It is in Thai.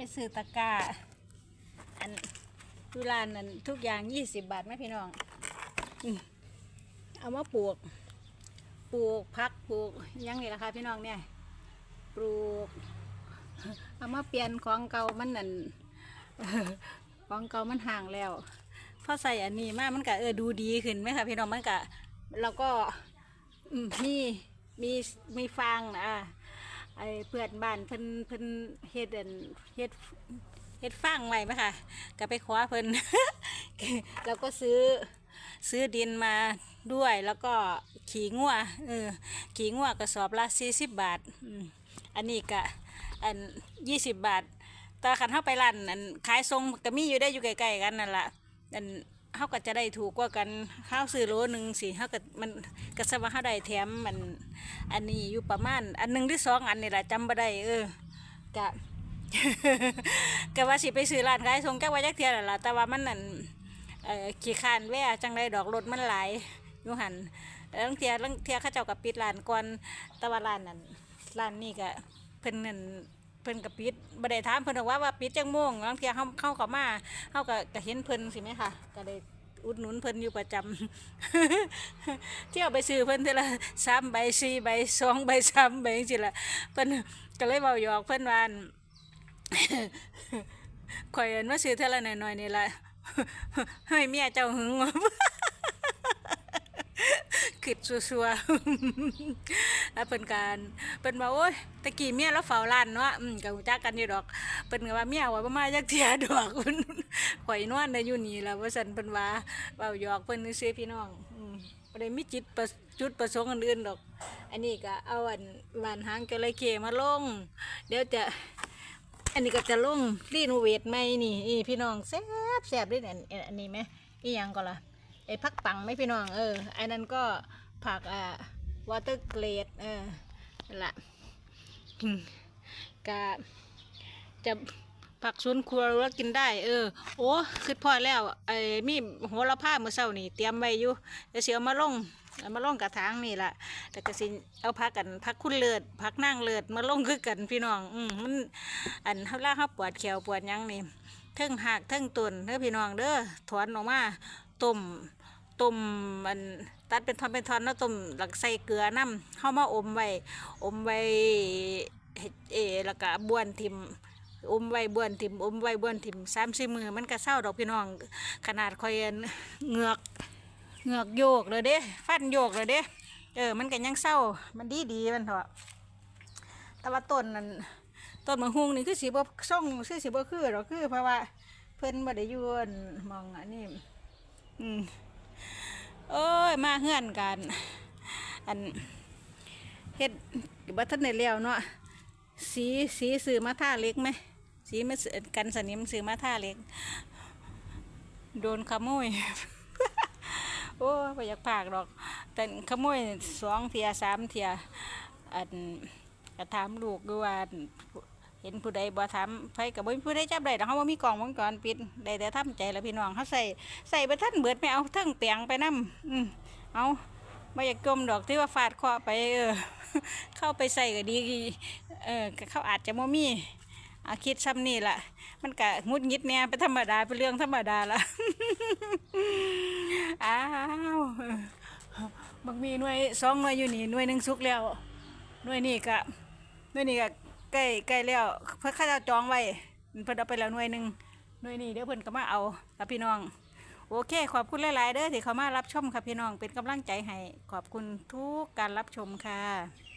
ไปซื้อตะกร้า อันดูร้านนั้นทุกอย่างยี่สิบบาทไหมพี่น้อง เอามาปลูก ปลูกพักปลูกยังไงล่ะคะพี่น้องเนี่ย ปลูก เอามาเปลี่ยนของเก่ามันนั่นของเก่ามันห่างแล้วพอใส่อันนี้มามันก็เออดูดีขึ้นไหมคะพี่น้องมันก็แล้วก็มมีมีมีฟางนะ ไอ้เพื่อนบ้านเพิ่นเพิ่นเฮ็ดอันเฮ็ดเฮ็ดฟางไว้ไหมคะก็ไปคว้าเพิ่น แล้วก็ซื้อซื้อดินมาด้วยแล้วก็ขี่งัวเออขี่งัวกระสอบละสี่สิบบาทอันนี้ก็อันยี่สิบบาทแตาคันเข้าไปร้านอันขายทรงก็มีอยู่ได้อยู่ใกล้ๆกันนั่นแหละอัน เขาก็จะได้ถูกกว่ากันข้าวซื้อโลหนึ่งสิเขาก็มันก็สว่าเขาได้แถมมันอันนี้อยู่ประมาณ อันหนึ่งหรือสองอันนี่แหละจำบ่ได้เออกะก็ว่าสิไปซื้อร้านขายทรงแก้วว่าจักเทียนนล่ะแต่ว่ามันนั่นเอ่อขี้คานแว่จังได้ดอกรถมันหลายอยู่หันแล้วลังเทียลังเทียเขาเจ้ากับปิดร้านก่อนแต่ว่าร้านนั้นร้านนี้ก็เพิ่นนั่น เพิ่นกับปิดบ่ได้ถามเพิ่นหรอกว่าว่าปิดจังโมงบางเทียเฮาเข้าก็มาเฮาก็ก็เห็นเพิ่นสิแม่ค่ะ ก็ได้อุดหนุนเพิ่นอยู่ประจำ เที่ยวไปซื้อเพิ่นเท่าละ3ใบ4ใบ2ใบ3ใบจังซี่ล่ะเพิ่นก็เลยเว้าหยอกเพิ่นว่าอั่น ข่อยเอันมาซื้อเท่าละน้อยๆนี่ล่ะเฮ้เมียเจ้าหึงวะ คิดซัวๆแล้วเพิ่นการเพิ่นว่าโอ้ยตะกี้เมียเราเฝ้าร้านเนาะอืมก็รู้จักกันอยู่ดอกเพิ่นก็ว่าเมียว่าบ่มาจักเที่ยดอกเพิ่นข่อยนอนได้อยู่นี่ล่ะว่าซั่นเพิ่นว่าเว้าหยอกเพิ่นซื่อพี่น้องอืมบ่ได้มีจิตประจุดประสงค์อันอื่นดอก อันนี้ก็เอาอันหวานหางจระเข้มาลง เดี๋ยวจะอันนี้ก็จะลงรีโนเวทใหม่นี่นี่พี่น้องแซ่บแซ่บด้วยเนี่ยอันอันนี้ไหมอีหยังก็ล่ะไอ้พักปังไหมพี่น้องเอออันนั้นก็ ผักอ่าวอเตอร์เกรดเออละกะจะผักสวนครัวแล้วกินได้ เออ โอ้คือพอแล้วไอ้มีโหระพาเมื่อเช้านี่เตรียมไว้อยู่เดี๋ยวสิเอามาลงเอามาลงกระถางนี่ละแต่ก็สิเอาพักกันพักคุณเลิศพักนั่งเลิศมาลงคือกันพี่น้องอืมมันอันเฮาล่าเฮาปวดแขวปวดยังนี่เทิงหักเทิงตุนเด้อพี่น้องเด้อถอนออกมาต้ม ต้มมันตัดเป็นท่อนเป็นท่อนแล้วต้มหลักใส่เกลือน้ำเฮามาอมไว้อมไว้เฮ็ดเอแล้วก็บ้วนทิมอมไว้บ้วนทิมอมไว้บ้วนทิมสามสี่มือมันก็เศร้าดอกพี่น้อง ขนาดคอยเงือกเงือกโยกเลยเด้ฟันโยกเลยเด้เออมันก็ยังเศร้ามันดีดีมันเถอะแต่ว่าต้นนั้นต้นมะฮุงนี่คือสีบ่ส่องคือสีบ่คือหรอกคือเพราะว่าเพิ่นบ่ได้ยู่อั่นมองอันนี้อืม เอ้ยมาเฮือนกัน อันเฮ็ดบ่ทันได้แล้วเนาะสีสีซื้อมาท่าเล็กไหมสีมากันสนิมซื้อมาท่าเล็ก โดนขโมยโอ้ยบ่อยากพากดอก แต่ขโมยสองเทียสามเทียอันก็ถามลูกดูว่า ห็นผู้ใดบ่ถาไผก็บ่มีผู้ใดจับได้ดอกเฮาบ่มีกล้องวงจรปิดได้แต่ทำใจแล้วพี่น้องเฮาใส่ใส่บ่ทันเบิดไม่เอาเทิงเปียงไปนํอืมเอาบ่อยากจมดอกที่ว่าฟาดคราะห์ไปเออเข้าไปใส่ก็ดีเออเขาอาจจะบ่มีอาคิดซ้ำนี่ล่ะ มันก็งุดงิดแหน่เป็นธรรมดาเป็นเรื่องธรรมดาละอ้าวบักมีหน่วยสองหน่วยอยู่นี่หน่วยหนึงสุกแล้วหน่วยนี้ก็หน่วยนี้ก็ ใกล้ใกล้แล้วเพิ่อข้าเจ้าจองไว้เพิ่นเอาไปแล้วหน่วยหนึ่งหน่วยนี้เดี๋ยวเพิ่นก็มาเอาครับพี่น้อง โอเค ขอบคุณหลาย ๆ เด้อที่เขามารับชมครับพี่น้องเป็นกำลังใจให้ขอบคุณทุกการรับชมค่ะ